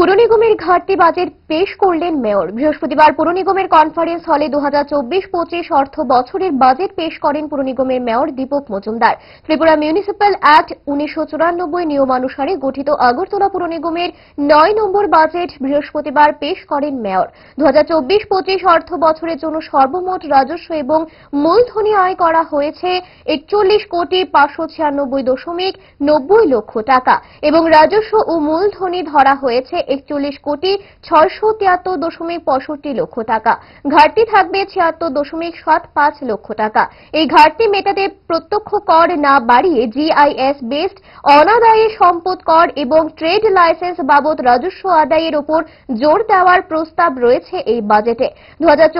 পুর নিগমের ঘাটতি বাজেট পেশ করলেন মেয়র। বৃহস্পতিবার পুর নিগমের কনফারেন্স হলে দু হাজার চব্বিশ পঁচিশ অর্থ বছরের বাজেট পেশ করেন পুর নিগমের mayor Dipak Majumdar. Tripura municipal act উনিশশো চুরানব্বই নিয়মানুসারে গঠিত আগরতলা পুর নিগমের নয় নম্বর বাজেট বৃহস্পতিবার পেশ করেন মেয়র। দু হাজার চব্বিশ পঁচিশ অর্থ বছরের জন্য সর্বমোট রাজস্ব এবং মূলধনী আয় করা হয়েছে একচল্লিশ কোটি পাঁচশো ছিয়ানব্বই দশমিক নব্বই লক্ষ টাকা এবং রাজস্ব ও মূলধনী ধরা হয়েছে একচল্লিশ কোটি ছয়শো তিয়াত্তর দশমিক পঁয়ষট্টি লক্ষ টাকা। ঘাটতি থাকবে ছিয়াত্তর দশমিক সাত পাঁচ লক্ষ টাকা। এই ঘাটতি মেটাতে প্রত্যক্ষ কর না বাড়িয়ে জিআইএস বেসড অনাদায়ী সম্পদ কর এবং ট্রেড লাইসেন্স বাবদ রাজস্ব আদায়ের উপর জোর দেওয়ার প্রস্তাব রয়েছে এই বাজেটে। দু হাজার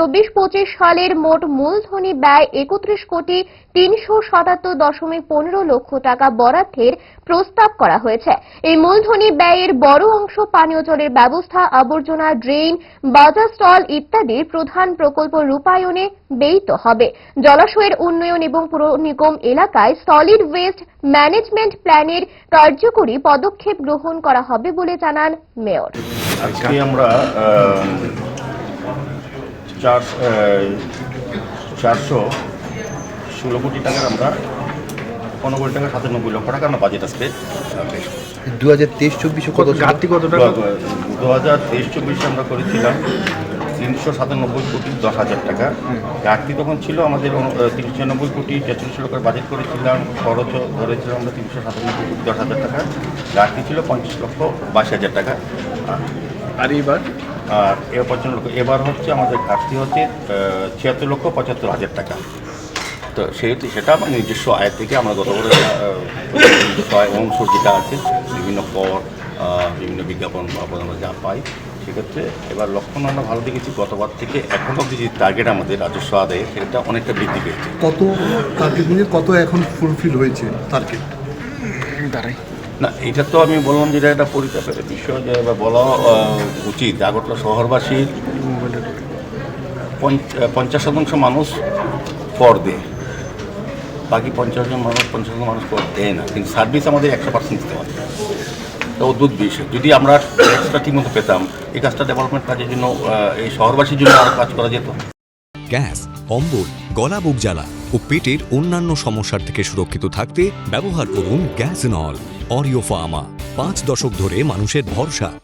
সালের মোট মূলধনী ব্যয় একত্রিশ কোটি তিনশো সাতাত্তর দশমিক পনেরো লক্ষ টাকা বরাদ্দের প্রস্তাব করা হয়েছে। এই মূলধনী ব্যয়ের বড় অংশ পানীয় জলের ব্যবস্থা, আবর্জনা, ড্রেন, বাজার স্টল ইত্যাদির প্রধান প্রকল্প রূপায়ণে ব্যয়িত হবে। জলাশয়ের উন্নয়ন এবং পুর নিগম এলাকায় সলিড ওয়েস্ট ম্যানেজমেন্ট প্ল্যানের কার্যকরী পদক্ষেপ গ্রহণ করা হবে বলে জানান মেয়র। আমরা চার চারশো ষোলো কোটি টাকার আমরা পনেরো কোটি টাকা সাতানব্বই লক্ষ টাকা আমরা বাজেট করছি দু হাজার তেইশ চব্বিশে কত? ঘাটতি কত টাকা? দু হাজার তেইশ চব্বিশে আমরা করেছিলাম তিনশো সাতানব্বই কোটি দশ হাজার টাকা। ঘাটতি তখন ছিল আমাদের তিনশো ছিয়ানব্বই কোটি তেত্রিশ লক্ষের বাজেট করেছিলাম খরচ ধরেছিলাম আমরা তিনশো সাতানব্বই কোটি দশ হাজার টাকা। ঘাটতি ছিল পঞ্চাশ লক্ষ বাইশ হাজার টাকা। আর এইবার আর এবার পঞ্চান্ন লক্ষ। এবার হচ্ছে আমাদের ঘাটতি হচ্ছে ছিয়াত্তর লক্ষ পঁচাত্তর হাজার টাকা। তো সেহেতু সেটা আমার নিজস্ব আয় থেকে আমরা গত বছর নিজস্ব আয় অংশ যেটা আছে বিভিন্ন কর বিভিন্ন বিজ্ঞাপন বাবদ আমরা যা পাই সেক্ষেত্রে এবার লক্ষণ আমরা ভালো দেখেছি গতবার থেকে এখন অব্দি যে টার্গেট আমাদের রাজস্ব আদায়ে সেটা অনেকটা বৃদ্ধি পেয়েছে। কত টার্গেট নিয়ে কত এখন ফুলফিল হয়েছে টার্গেট দাঁড়াই। না এটা তো আমি বললাম যেটা একটা পরিতাপের বিষয় যে বা বলা উচিত। আগরতলা শহরবাসীর পঞ্চাশ শতাংশ মানুষ কর দেয়। বাকি পঞ্চাশ জন মানুষ, পঞ্চাশ জন মানুষ দেয় না, কিন্তু সার্ভিস আমাদের একশো পার্সেন্ট দিতে পারে। তো অদ্ভুত বিষয় যদি আমরা ট্যাক্সটা ঠিকমতো পেতাম, এই কাজটা ডেভেলপমেন্ট কাজের জন্য এই শহরবাসীর জন্য আরও কাজ করা যেত। গ্যাস অম্বল গলা বুক জ্বালা ও পেটের অন্যান্য সমস্যার থেকে সুরক্ষিত থাকতে ব্যবহার করুন গ্যাস নল, অরিও ফার্মা। পাঁচ দশক ধরে মানুষের ভরসা।